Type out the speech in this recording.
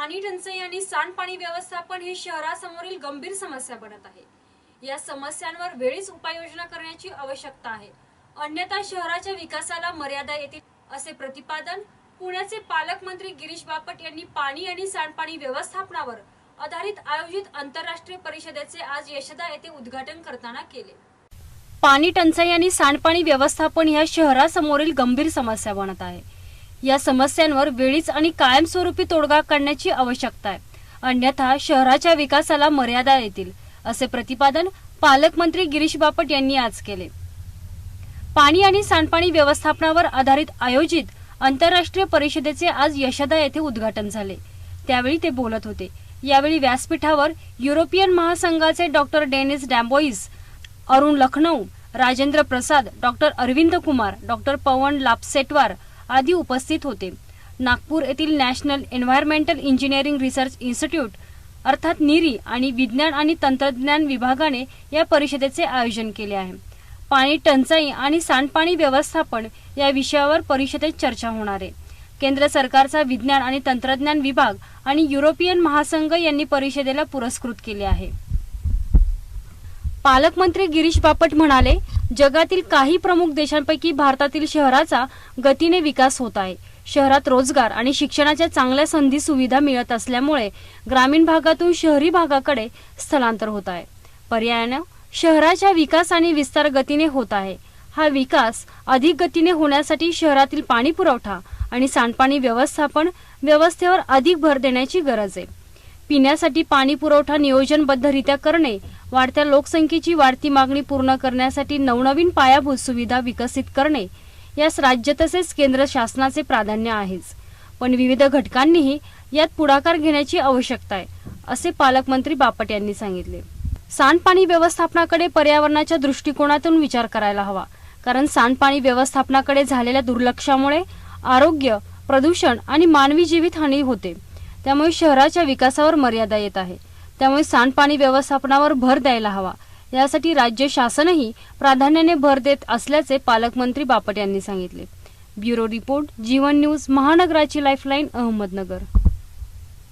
पाणी टंचाई आणि सांडपाणी व्यवस्थापन ही शहरासमोरील गंभीर समस्या बनत आहे. या समस्यांवर वेळीच उपाययोजना करण्याची आवश्यकता आहे. अन्यथा शहराच्या विकासाला मर्यादा येतील असे प्रतिपादन पुण्याचे पालकमंत्री गिरीश बापट यांनी पाणी आणि सांडपाणी व्यवस्थापनावर आधारित आयोजित आंतरराष्ट्रीय परिषदेचे आज यशदा येथे उद्घाटन करताना केले. पाणी टंचाई आणि सांडपाणी व्यवस्थापन ह्या शहरासमोरील गंभीर समस्या बनत आहे. या समस्यांवर वेळीच आणि कायमस्वरूपी तोडगा काढण्याची आवश्यकता आहे. अन्यथा शहराच्या विकासाला मर्यादा येतील असे प्रतिपादन पालकमंत्री गिरीश बापट यांनी आज केले. पाणी आणि सांडपाणी व्यवस्थापनावर आधारित आयोजित आंतरराष्ट्रीय परिषदेचे आज यशदा येथे उद्घाटन झाले. त्यावेळी ते बोलत होते. यावेळी व्यासपीठावर युरोपियन महासंघाचे doctor Denis Dambois Arun Lucknow Rajendra Prasad doctor Arvind Kumar doctor Pawan Lapsetwar आदी उपस्थित होते. नागपूर येथील national environmental engineering research institute अर्थात निरी आणि विज्ञान आणि तंत्रज्ञान विभागाने या परिषदेचे आयोजन केले आहे. पाणी टंचाई आणि सांडपाणी व्यवस्थापन या विषयावर परिषदेत चर्चा होणार आहे. केंद्र सरकारचा विज्ञान आणि तंत्रज्ञान विभाग आणि युरोपियन महासंघ यांनी परिषदेला पुरस्कृत केले आहे. पालकमंत्री गिरीश बापट म्हणाले जगातील काही प्रमुख देशांपैकी भारतातील शहराचा गतीने विकास होत आहे. शहरात रोजगार आणि शिक्षणाच्या चांगल्या संधी सुविधा मिळत असल्यामुळे ग्रामीण भागातून शहरी भागाकडे स्थलांतर होत आहे. पर्यायानं शहराच्या विकास आणि विस्तार गतीने होत आहे. हा विकास अधिक गतीने होण्यासाठी शहरातील पाणी पुरवठा आणि सांडपाणी व्यवस्थापन व्यवस्थेवर अधिक भर देण्याची गरज आहे. पिण्यासाठी पाणी पुरवठा नियोजनबद्धरित्या करणे वाढत्या लोकसंख्येची वाढती मागणी पूर्ण करण्यासाठी नवनवीन पायाभूत सुविधा विकसित करणे यास राज्य तसेच केंद्र शासनाचे प्राधान्य आहेच. पण विविध घटकांनीही यात पुढाकार घेण्याची आवश्यकता आहे असे पालकमंत्री बापट यांनी सांगितले. सांडपाणी व्यवस्थापनाकडे पर्यावरणाच्या दृष्टिकोनातून विचार करायला हवा कारण सांडपाणी व्यवस्थापनाकडे झालेल्या दुर्लक्षामुळे आरोग्य प्रदूषण आणि मानवी जीवितहानी होते. त्यामुळे शहराच्या विकासावर मर्यादा येत आहे. त्यामुळे सांडपाणी व्यवस्थापनावर भर द्यायला हवा. यासाठी राज्य शासनही प्राधान्याने भर देत असल्याचे पालकमंत्री बापट यांनी सांगितले. ब्युरो रिपोर्ट जीवन न्यूज महानगराची लाईफलाईन अहमदनगर.